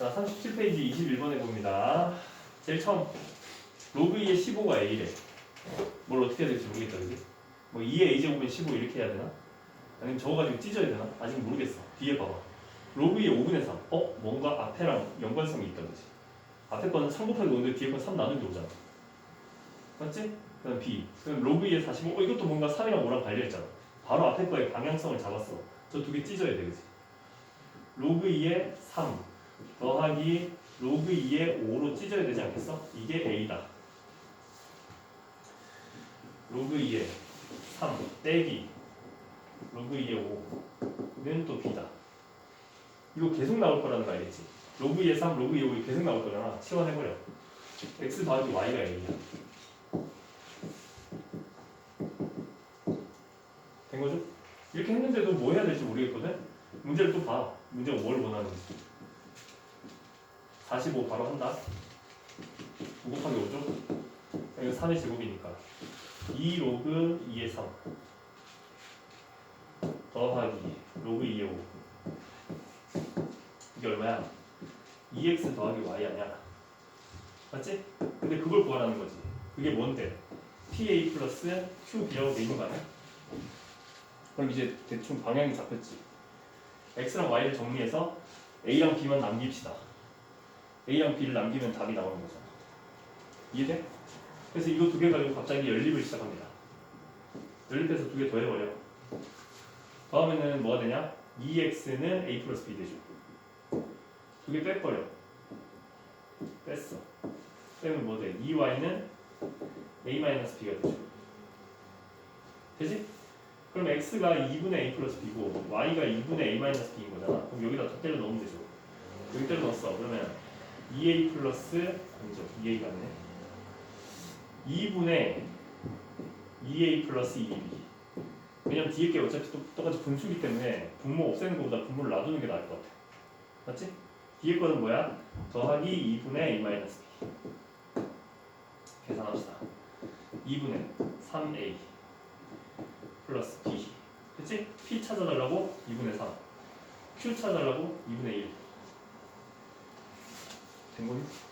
자, 37페이지 21번에 봅니다. 제일 처음 로그 2의 15가 A래. 뭘 어떻게 해야 될지 모르겠다, 그지? 뭐 2의 A제곱은 15 이렇게 해야 되나? 아니면 저거 가지고 찢어야 되나? 아직 모르겠어. 뒤에 봐봐. 로그 2의 5분의 3. 어? 뭔가 앞에랑 연관성이 있다, 그지? 앞에 거는 3 곱하기 5인데 뒤에 건 3 나누기 5잖아. 맞지? 그 다음 B. 그럼 로그 2의 45. 어, 이것도 뭔가 3이랑 5랑 관련있잖아. 바로 앞에 거의 방향성을 잡았어. 저 두 개 찢어야 돼, 그지? 로그 2의 3 더하기 로그 2의 5로 찢어야 되지 않겠어? 이게 A다. 로그 2의 3 빼기 로그 2의 5는 또 B다. 이거 계속 나올 거라는 거 알겠지? 로그 2의 3, 로그 2의 5이 계속 나올 거잖아. 치환해버려. X 더하기 Y가 A야. 된 거죠? 이렇게 했는데도 뭐 해야 될지 모르겠거든? 문제를 또 봐. 문제가 뭘 원하는지. 45 바로 한다. 9 곱하기 5죠? 이거 3의 제곱이니까. 2 로그 2의 3 더하기 로그 2의 5 이게 얼마야? 2x 더하기 y 아니야? 맞지? 근데 그걸 구하라는 거지. 그게 뭔데? pa 플러스 qb라고 돼 있는 거 아니야? 그럼 이제 대충 방향이 잡혔지. x랑 y를 정리해서 a랑 b만 남깁시다. A랑 b를 남기면 답이 나오는 거잖아. 이해돼? 그래서 이거 두 개 가지고 갑자기 연립을 시작합니다. 연립해서 두 개 더해버려. 더하면은 뭐가 되냐? 2x는 a 플러스 b 되죠. 두개 빼버려. 뺐어. 빼면 뭐 돼? 2y는 a 마이너스 b가 되죠. 되지? 그럼 x가 2분의 a 플러스 b고 y가 2분의 a 마이너스 b인 거잖아. 그럼 여기다 다 때려 넣으면 되죠. 여기 때려 넣었어. 그러면 2a 플러스 아니죠. 2a가 아니네. 2분의 2a 플러스 2b 왜냐면 뒤에 게 어차피 또, 똑같이 분수기 때문에 분모 없애는 것보다 분모를 놔두는 게 나을 것 같아 맞지? 뒤에 거는 뭐야? 더하기 2분의 a 마이너스 b 계산합시다 2분의 3a 플러스 b 그치? p 찾아달라고 2분의 3 q 찾아달라고 2분의 1 된 거니?